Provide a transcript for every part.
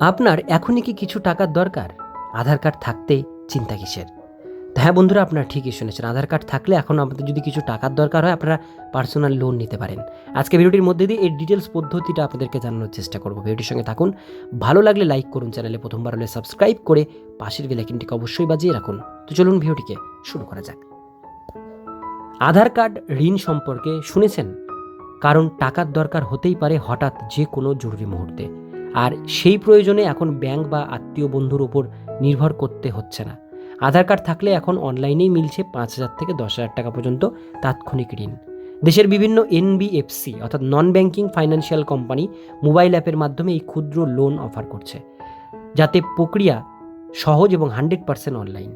আপনার এখনই কি কিছু টাকার দরকার? আধার কার্ড থাকতে চিন্তা কিসের? হ্যাঁ বন্ধুরা, আপনারা ঠিকই শুনেছেন, আধার কার্ড থাকলে এখন আপনাদের যদি কিছু টাকার দরকার হয়, আপনারা পার্সোনাল লোন নিতে পারেন। আজকে ভিডিওটির মধ্যে দিয়ে এই ডিটেলস পদ্ধতিটা আপনাদেরকে জানানোর চেষ্টা করব। ভিডিওটির সঙ্গে থাকুন, ভালো লাগলে লাইক করুন চ্যানেলে, প্রথমবার হলে সাবস্ক্রাইব করে পাশের বেলাইকিনটিকে অবশ্যই বাজিয়ে রাখুন। তো চলুন ভিডিওটিকে শুরু করা যাক। আধার কার্ড ঋণ সম্পর্কে শুনেছেন? কারণ টাকার দরকার হতেই পারে হঠাৎ যে কোনো জরুরি মুহূর্তে। আর সেই প্রয়োজনে এখন ব্যাংক বা আত্মীয় বন্ধুর উপর নির্ভর করতে হচ্ছে না। আধার কার্ড থাকলে এখন অনলাইনেই মিলছে পাঁচ হাজার থেকে দশ হাজার টাকা পর্যন্ত তাৎক্ষণিক ঋণ। দেশের বিভিন্ন এনবিএফসি অর্থাৎ non banking financial company mobile অ্যাপের মাধ্যমে এই ক্ষুদ্র লোন অফার করছে। যাতে প্রক্রিয়া সহজ এবং hundred percent online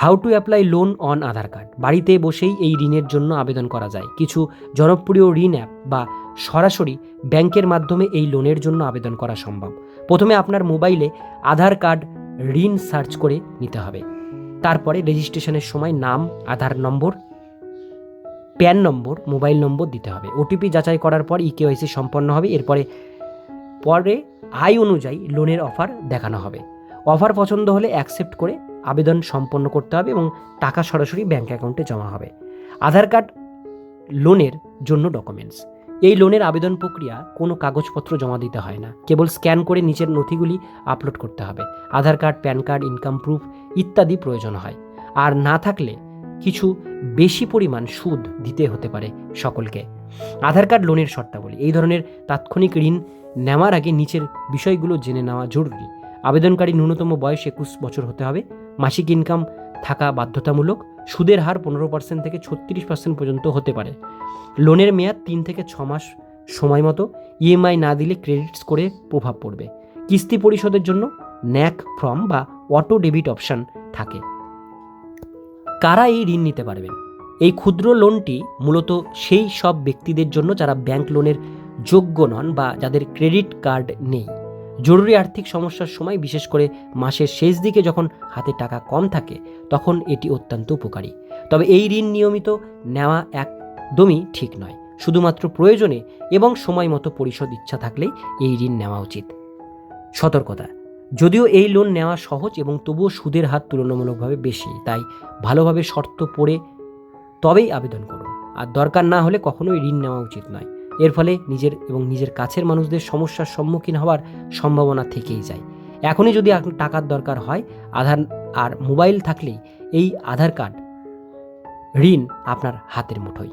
how to apply loan on Aadhaar card বাড়িতে বসেই এই ঋণের জন্য আবেদন করা যায়। কিছু জনপ্রিয় ঋণ অ্যাপ বা সরাসরি ব্যাংকের মাধ্যমে এই লোনের জন্য আবেদন করা সম্ভব। প্রথমে আপনার মোবাইলে আধার কার্ড ঋণ সার্চ করে নিতে হবে। তারপরে রেজিস্ট্রেশনের সময় নাম আধার নম্বর প্যান নম্বর মোবাইল নম্বর দিতে হবে। ওটিপি যাচাই করার পর ইকেওয়াইসি সম্পন্ন হবে। এরপরে, পরে আয় অনুযায়ী লোনের অফার দেখানো হবে। অফার পছন্দ হলে অ্যাকসেপ্ট করে আবেদন সম্পন্ন করতে হবে এবং টাকা সরাসরি ব্যাঙ্ক অ্যাকাউন্টে জমা হবে। আধার কার্ড লোনের জন্য ডকুমেন্টস। এই লোনের আবেদন প্রক্রিয়া কোনো কাগজপত্র জমা দিতে হয় না। কেবল স্ক্যান করে নিচের নথিগুলি আপলোড করতে হবে। Aadhaar card, PAN card, income proof ইত্যাদি প্রয়োজন হয়। আর না থাকলে কিছু বেশি পরিমাণ সুদ দিতে হতে পারে সকলকে। আধার কার্ড লোনের শর্তাবলী। এই ধরনের তাৎক্ষণিক ঋণ নেওয়ার আগে নিচের বিষয়গুলো জেনে নেওয়া জরুরি। আবেদনকারী ন্যূনতম বয়স একুশ বছর হতে হবে। মাসিক ইনকাম থাকা বাধ্যতামূলক সুদের হার পনেরো পার্সেন্ট থেকে ছত্রিশ পার্সেন্ট পর্যন্ত হতে পারে। লোনের মেয়াদ তিন থেকে ছ মাস সময় মতো ইএমআই না দিলে ক্রেডিট স্কোরে প্রভাব পড়বে। কিস্তি পরিশোধের জন্য ন্যাক ফর্ম বা অটো ডেবিট অপশন থাকে। কারা এই ঋণ নিতে পারবেন? এই ক্ষুদ্র লোনটি মূলত সেই সব ব্যক্তিদের জন্য যারা ব্যাংক লোনের যোগ্য নন বা যাদের ক্রেডিট কার্ড নেই। জরুরি আর্থিক সমস্যার সময়, বিশেষ করে মাসের শেষ দিকে যখন হাতে টাকা কম থাকে, তখন এটি অত্যন্ত উপকারী। তবে এই ঋণ নিয়মিত নেওয়া একদমই ঠিক নয়। শুধুমাত্র প্রয়োজনে এবং সময় মতো পরিশোধ ইচ্ছা থাকলেই এই ঋণ নেওয়া উচিত। সতর্কতা। যদিও এই লোন নেওয়া সহজ এবং তবুও সুদের হার তুলনামূলকভাবে বেশি, তাই ভালোভাবে শর্ত পড়ে তবেই আবেদন করুন। আর দরকার না হলে কখনোই ঋণ নেওয়া উচিত নয়। এর ফলে নিজের এবং নিজের কাছের মানুষদের সমস্যার সম্মুখীন হওয়ার সম্ভাবনা থেকেই যায়। এখনই যদি টাকার দরকার হয়, আধার আর মোবাইল থাকলেই এই আধার কার্ড ঋণ আপনার হাতের মুঠোয়।